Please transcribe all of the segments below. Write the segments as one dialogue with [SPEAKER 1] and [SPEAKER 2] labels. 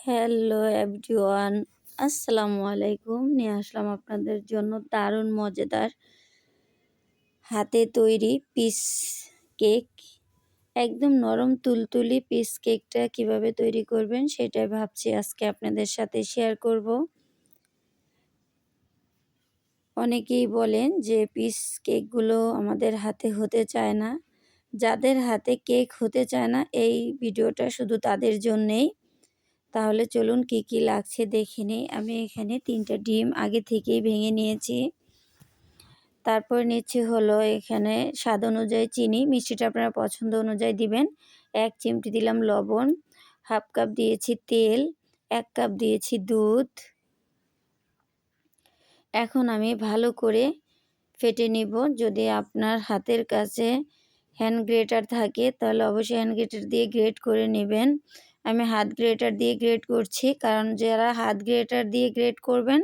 [SPEAKER 1] Hello everyone, আসসালামু আলাইকুম। নিয়ে আসলাম আপনাদের জন্য দারুণ, মজাদার হাতে তৈরি পিস কেক। একদম নরম, তুলতুলি পিস কেকটা কীভাবে তৈরি করবেন সেটাই ভাবছি আজকে আপনাদের সাথে শেয়ার করব। অনেকেই বলেন যে পিস কেকগুলো আমাদের হাতে হতে চায় না। যাদের হাতে কেক হতে চায় না, এই ভিডিওটা শুধু তাদের জন্যেই তাহলে চলুন কি কি লাগছে দেখে নিই। আমি এখানে তিনটা ডিম আগে থেকেই ভেঙে নিয়েছি। তারপর নিচ্ছি হলো এখানে স্বাদ অনুযায়ী চিনি। মিষ্টিটা আপনারা পছন্দ অনুযায়ী দিবেন। এক চিমটি দিলাম লবণ, হাফ কাপ দিয়েছি তেল, এক কাপ দিয়েছি দুধ। এখন আমি ভালো করে ফেটে নিব। যদি আপনার হাতের কাছে হ্যান্ড গ্রেটার থাকে, তাহলে অবশ্যই হ্যান্ড গ্রেটার দিয়ে গ্রেট করে নেবেন। আমি হাত গ্রেটার দিয়ে গ্রেট করছি। কারণ যারা হাত গ্রেটার দিয়ে গ্রেট করবেন,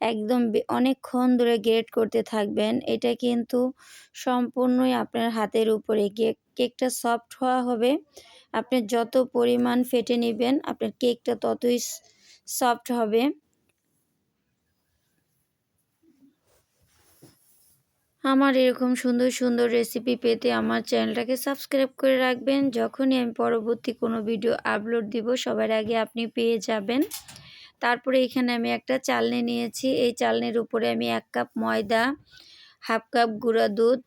[SPEAKER 1] একদম অনেকক্ষণ ধরে গ্রেট করতে থাকবেন। এটা কিন্তু সম্পূর্ণই আপনার হাতের উপরে। কেক কেকটা সফট হওয়া হবে, আপনি যত পরিমাণ ফেটে নেবেন, আপনার কেকটা ততই সফট হবে। আমার এরকম সুন্দর সুন্দর রেসিপি পেতে আমার চ্যানেলটাকে সাবস্ক্রাইব করে রাখবেন। যখনই আমি পরবর্তী কোনো ভিডিও আপলোড দিব, সবার আগে আপনি পেয়ে যাবেন। তারপরে এখানে আমি একটা চালনি নিয়েছি। এই চালনির উপরে আমি এক কাপ ময়দা হাফ কাপ গুঁড়া দুধ,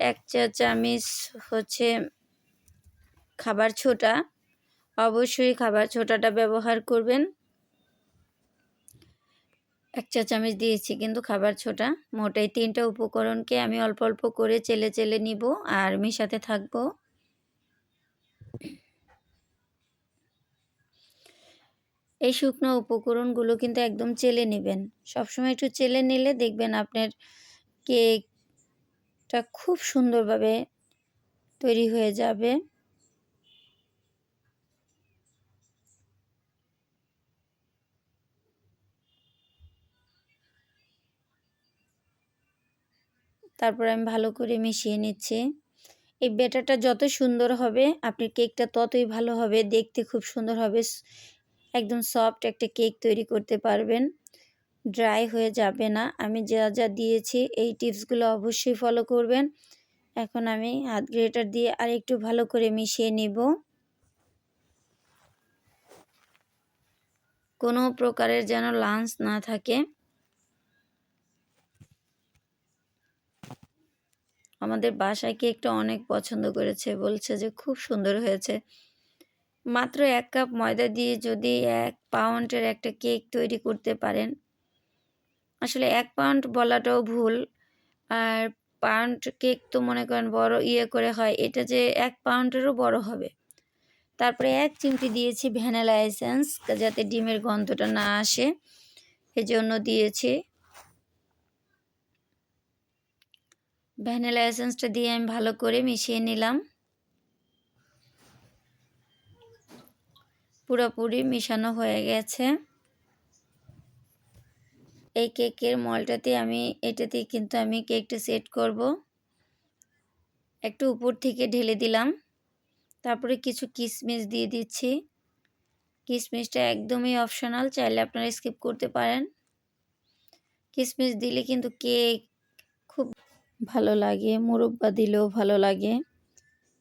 [SPEAKER 1] এক চা চামিচ হচ্ছে খাবার ছোটা। অবশ্যই খাবার ছোটাটা ব্যবহার করবেন। এক চা চামচ দিয়েছি, কিন্তু খাবার ছোটা। মোটাই তিনটা উপকরণকে আমি অল্প অল্প করে চেলে চেলে নিব আর মিশাতে থাকব। এই শুকনো উপকরণগুলো কিন্তু একদম চেলে নেবেন। সবসময় একটু চেলে নিলে দেখবেন আপনার কেকটা খুব সুন্দরভাবে তৈরি হয়ে যাবে। তারপর আমি ভালো করে মিশিয়ে নিচ্ছি। এই ব্যাটারটা যত সুন্দর হবে, আপনার কেকটা ততই ভালো হবে, দেখতে খুব সুন্দর হবে। একদম সফট একটা কেক তৈরি করতে পারবেন। ড্রাই হয়ে যাবে না। আমি যা যা দিয়েছি, এই টিপসগুলো অবশ্যই ফলো করবেন। এখন আমি হাত গ্রেটার দিয়ে আর একটু ভালো করে মিশিয়ে নিব। কোনো প্রকারের যেন লাঞ্চ না থাকে। আমাদের বাসায় কেকটা অনেক পছন্দ করেছে, বলছে যে খুব সুন্দর হয়েছে। মাত্র এক কাপ ময়দা দিয়ে যদি এক পাউন্ডের একটা কেক তৈরি করতে পারেন। আসলে এক পাউন্ড বলাটাও ভুল। আর পাউন্ড কেক তো মনে করেন বড় ইয়ে করে হয়, এটা যে এক পাউন্ডেরও বড় হবে। তারপরে এক চিমটি দিয়েছি ভ্যানিলা এসেন্স, যাতে ডিমের গন্ধটা না আসে। এজন্য দিয়েছি ভ্যানিলা এসেন্সটা দিয়ে আমি ভালো করে মিশিয়ে নিলাম। পুরোপুরি মিশানো হয়ে গেছে। এই কেকের মলটাতে আমি, এটাতে কিন্তু আমি কেকটা সেট করব। একটু উপর থেকে ঢেলে দিলাম। তারপরে কিছু কিশমিশ দিয়ে দিচ্ছি। কিশমিশটা একদমই অপশনাল, চাইলে আপনারা স্কিপ করতে পারেন। কিশমিশ দিলে কিন্তু কেক খুব ভালো লাগে, মুরব্বা দিলেও ভালো লাগে।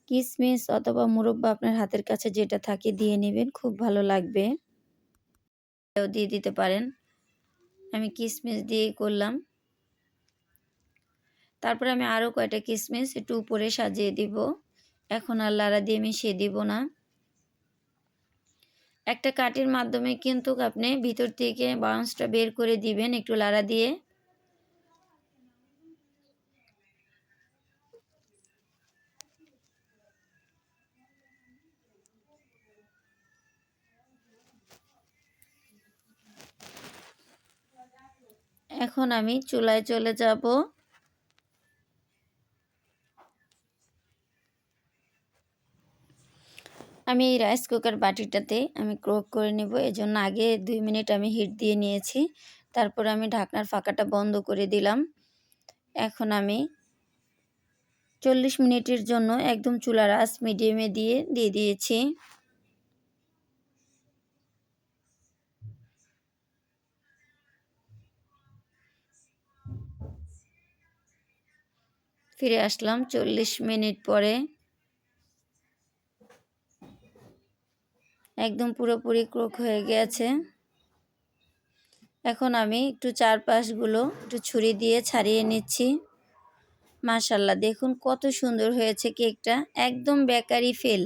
[SPEAKER 1] কিশমিশ অথবা মুরব্বা আপনার হাতের কাছে যেটা থাকে দিয়ে নেবেন, খুব ভালো লাগবে। দিয়ে দিতে পারেন। আমি কিশমিশ দিয়েই করলাম। তারপরে আমি আরও কয়টা কিশমিশ একটু উপরে সাজিয়ে দিব। এখন আর লাড়া দিয়ে মিশিয়ে দিব না। একটা কাটির মাধ্যমে কিন্তু আপনি ভিতর থেকে বাউন্সটা বের করে দিবেন একটু লাড়া দিয়ে। এখন আমি চুলায় চলে যাব। আমি এই রাইস কুকার বাটিটাতে আমি ক্রোক করে নেব। এজন্য আগে দুই মিনিট আমি হিট দিয়ে নিয়েছি। তারপর আমি ঢাকনার ফাঁকাটা বন্ধ করে দিলাম। এখন আমি চল্লিশ মিনিটের জন্য একদম চুলার আস মিডিয়ামে দিয়ে দিয়ে দিয়েছি। ফিরে আসলাম চল্লিশ মিনিট পরে। একদম পুরোপুরি ক্রোক হয়ে গেছে। এখন আমি একটু চারপাশগুলো একটু ছুরি দিয়ে ছাড়িয়ে নিচ্ছি। মাশাল্লাহ দেখুন কত সুন্দর হয়েছে কেকটা। একদম বেকারি ফেল।